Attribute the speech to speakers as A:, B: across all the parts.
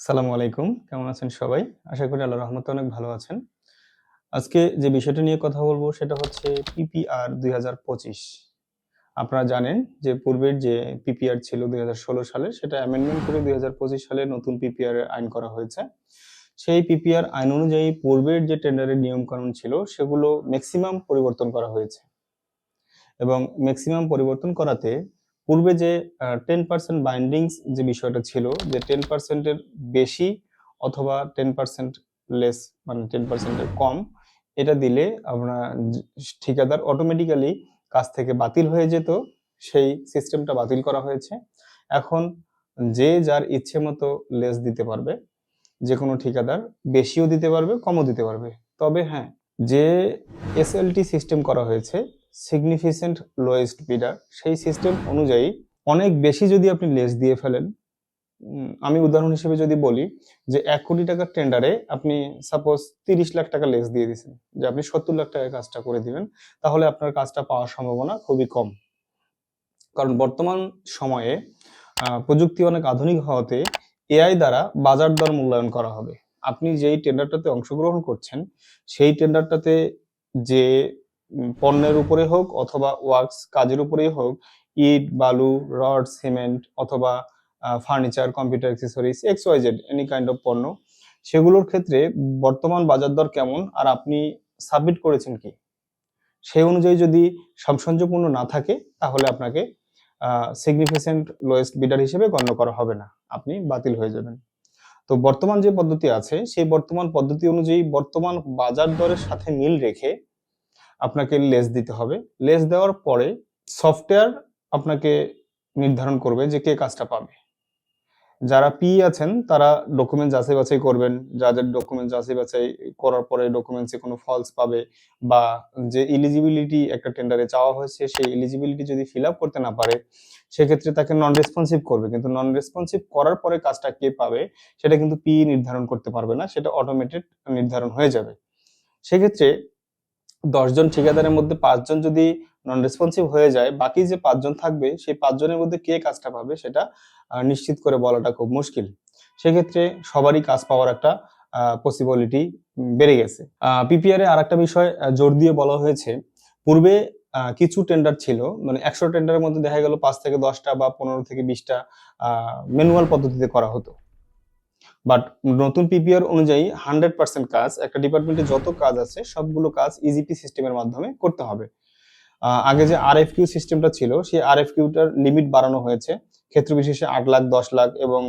A: সালামু আলাইকুম। কেমন আছেন সবাই? আশা করি আল্লাহ রহমতে অনেক ভালো আছেন। আজকে যে বিষয়টা নিয়ে কথা বলব সেটা হচ্ছে পিপিআর দুই হাজার পঁচিশ। আপনারা জানেন যে পূর্বের যে পিপিআর ছিল দু হাজার ষোলো সালে, সেটা অ্যামেন্ডমেন্ট করে দুই হাজার পঁচিশ সালে নতুন পিপিআর আইন করা হয়েছে। সেই পিপিআর আইন অনুযায়ী পূর্বের যে টেন্ডারের নিয়মকানুন ছিল, সেগুলো ম্যাক্সিমাম পরিবর্তন করা হয়েছে। এবং ম্যাক্সিমাম পরিবর্তন করাতে পূর্বে যে টেন পার্সেন্ট বাইন্ডিংস যে বিষয়টা ছিল, যে টেন পার্সেন্টের বেশি অথবা টেন পার্সেন্ট লেস মানে টেন পার্সেন্টের কম, এটা দিলে আপনার ঠিকাদার অটোমেটিক্যালি কাজ থেকে বাতিল হয়ে যেত, সেই সিস্টেমটা বাতিল করা হয়েছে। এখন যে যার ইচ্ছে মতো লেস দিতে পারবে যে কোনো ঠিকাদার বেশিও দিতে পারবে, কমও দিতে পারবে। তবে হ্যাঁ যে এসএলটি সিস্টেম করা হয়েছে সিগনিফিসেন্ট লোয়েস্ট বিডার সেই সিস্টেম অনুযায়ী অনেক বেশি যদি আপনি লেস দিয়ে ফেলেন আমি উদাহরণ হিসেবে যদি বলি যে এক কোটি টাকার টেন্ডারে আপনি সাপোজ তিরিশ লাখ টাকা লেস দিয়ে দিচ্ছেন যে আপনি সত্তর লাখ টাকার কাজটা করে দিবেন, তাহলে আপনার কাজটা পাওয়ার সম্ভাবনা খুবই কম। কারণ বর্তমান সময়ে প্রযুক্তি অনেক আধুনিক হওয়াতে এআই দ্বারা বাজার দর মূল্যায়ন করা হবে। আপনি যেই টেন্ডারটাতে অংশগ্রহণ করছেন, সেই টেন্ডারটাতে যে পণ্যের উপরে হোক অথবা ওয়ার্কস কাজের উপরেই হোক, ইট, বালু, রড, সিমেন্ট অথবা furniture computer accessories X Y Z any kind of পণ্য, সেগুলোর ক্ষেত্রে বর্তমান বাজার দর কেমন আর আপনি সাবমিট করেছেন কি? সেই অনুযায়ী যদি সামঞ্জস্যপূর্ণ না থাকে, তাহলে আপনাকে সিগনিফিকেন্ট লোয়েস্ট বিডার হিসেবে গণ্য করা হবে না। আপনি বাতিল হয়ে যাবেন। তো বর্তমান যে পদ্ধতি আছে, সেই বর্তমান পদ্ধতি অনুযায়ী বর্তমান বাজার দরের সাথে মিল রেখে আপনাকে লেস দিতে হবে। লেস দেওয়ার পরে সফটওয়্যার আপনাকে নির্ধারণ করবে যে কে কাজটা পাবে। যারা পি আছেন, তারা ডকুমেন্ট যাচাই বাছাই করবেন। যাদের ডকুমেন্ট যাচাই বাছাই করার পরে ডকুমেন্টসে কোনো ফলস পাবে বা যে ইলিজিবিলিটি একটা টেন্ডারে চাওয়া হয়েছে, সেই ইলিজিবিলিটি যদি ফিল আপ করতে না পারে, সেক্ষেত্রে তাকে নন রেসপন্সিভ করবে। কিন্তু নন রেসপন্সিভ করার পরে কাজটা কে পাবে, সেটা কিন্তু পি নির্ধারণ করতে পারবে না, সেটা অটোমেটেড নির্ধারণ হয়ে যাবে। সেক্ষেত্রে দশজন ঠিকাদারের মধ্যে পাঁচজন যদি নন রেসপন্সিভ হয়ে যায়, বাকি যে পাঁচজন থাকবে, সেই পাঁচজনের মধ্যে কে কাজটা পাবে সেটা নিশ্চিত করে বলাটা খুব মুশকিল। সেক্ষেত্রে সবারই কাজ পাওয়ার একটা পসিবিলিটি বেড়ে গেছে। পিপিআর এ আর একটা বিষয় জোর দিয়ে বলা হয়েছে। পূর্বে কিছু টেন্ডার ছিল মানে একশো টেন্ডারের মধ্যে দেখা গেল পাঁচ থেকে দশটা বা পনেরো থেকে বিশটা ম্যানুয়াল পদ্ধতিতে করা হতো। বাট নতুন পিপিআর অনুযায়ী হান্ড্রেড পার্সেন্ট কাজ, একটা ডিপার্টমেন্টে যত কাজ আছে, সবগুলো কাজ ইজিপি সিস্টেমের মাধ্যমে করতে হবে। আগে যে আর এফ কিউ সিস্টেমটা ছিল, সেই আর এফ কিউটার লিমিট বাড়ানো হয়েছে। ক্ষেত্র বিশেষে আট লাখ, দশ লাখ এবং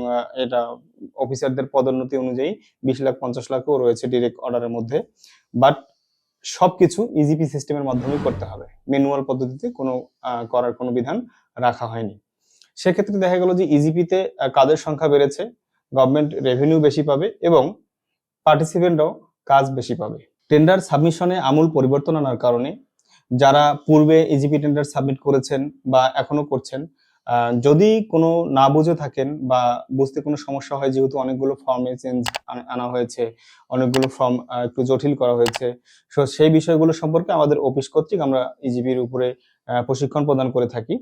A: এটা অফিসারদের পদোন্নতি অনুযায়ী বিশ লাখ, পঞ্চাশ লাখও রয়েছে ডিরেক্ট অর্ডারের মধ্যে। বাট সবকিছু ইজিপি সিস্টেমের মাধ্যমে করতে হবে। ম্যানুয়াল পদ্ধতিতে কোনো করার কোনো বিধান রাখা হয়নি। সেক্ষেত্রে দেখা গেল যে ইজিপিতে কাজের সংখ্যা বেড়েছে। গভর্নমেন্ট রেভিনিউ বেশি পাবে এবং পার্টিসিপেন্টরাও কাজ বেশি পাবে। টেন্ডার সাবমিশনে আমূল পরিবর্তন আনার কারণে যারা পূর্বে ইজিপি টেন্ডার সাবমিট করেছেন বা এখনও করছেন যদি কোনো না বুঝে থাকেন বা বুঝতে কোনো সমস্যা হয়, যেহেতু অনেকগুলো ফর্মে চেঞ্জ আনা হয়েছে, অনেকগুলো ফর্ম একটু জটিল করা হয়েছে সো সেই বিষয়গুলো সম্পর্কে আমাদের অফিস কর্তৃক আমরা ইজিবির উপরে প্রশিক্ষণ প্রদান করে থাকি।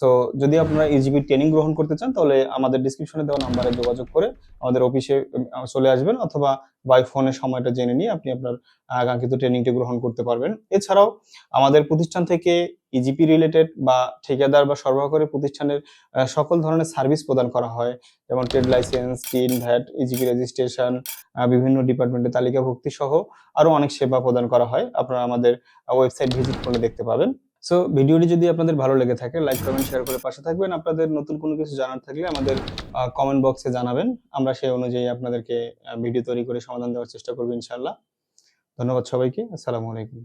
A: সো যদি আপনারা ইজিবি ট্রেনিং গ্রহণ করতে চান, তাহলে আমাদের ডিসক্রিপশনে দেওয়া নাম্বারে যোগাযোগ করে আমাদের অফিসে চলে আসবেন অথবা বাই ফোনে সময়টা জেনে নিয়ে আপনি আপনার আকাঙ্ক্ষিত ট্রেনিংটি গ্রহণ করতে পারবেন। এছাড়াও আমাদের প্রতিষ্ঠান থেকে ইজিপি রিলেটেড বা ঠিকাদার বা সরবরাহকারী প্রতিষ্ঠানের সকল ধরনের সার্ভিস প্রদান করা হয়। যেমন trade license TIN VAT EGP registration বিভিন্ন ডিপার্টমেন্টের তালিকাভুক্তি সহ আরও অনেক সেবা প্রদান করা হয়। আপনারা আমাদের ওয়েবসাইট ভিজিট করলে দেখতে পাবেন। সো ভিডিওটি যদি আপনাদের ভালো লেগে থাকে লাইক কমেন্ট শেয়ার করে পাশে থাকবেন। আপনাদের নতুন কোনো কিছু জানার থাকলে আমাদের কমেন্ট বক্সে জানাবেন। আমরা সেই অনুযায়ী আপনাদেরকে ভিডিও তৈরি করে সমাধান দেওয়ার চেষ্টা করব ইনশাল্লাহ ধন্যবাদ সবাইকে। আসসালামু আলাইকুম।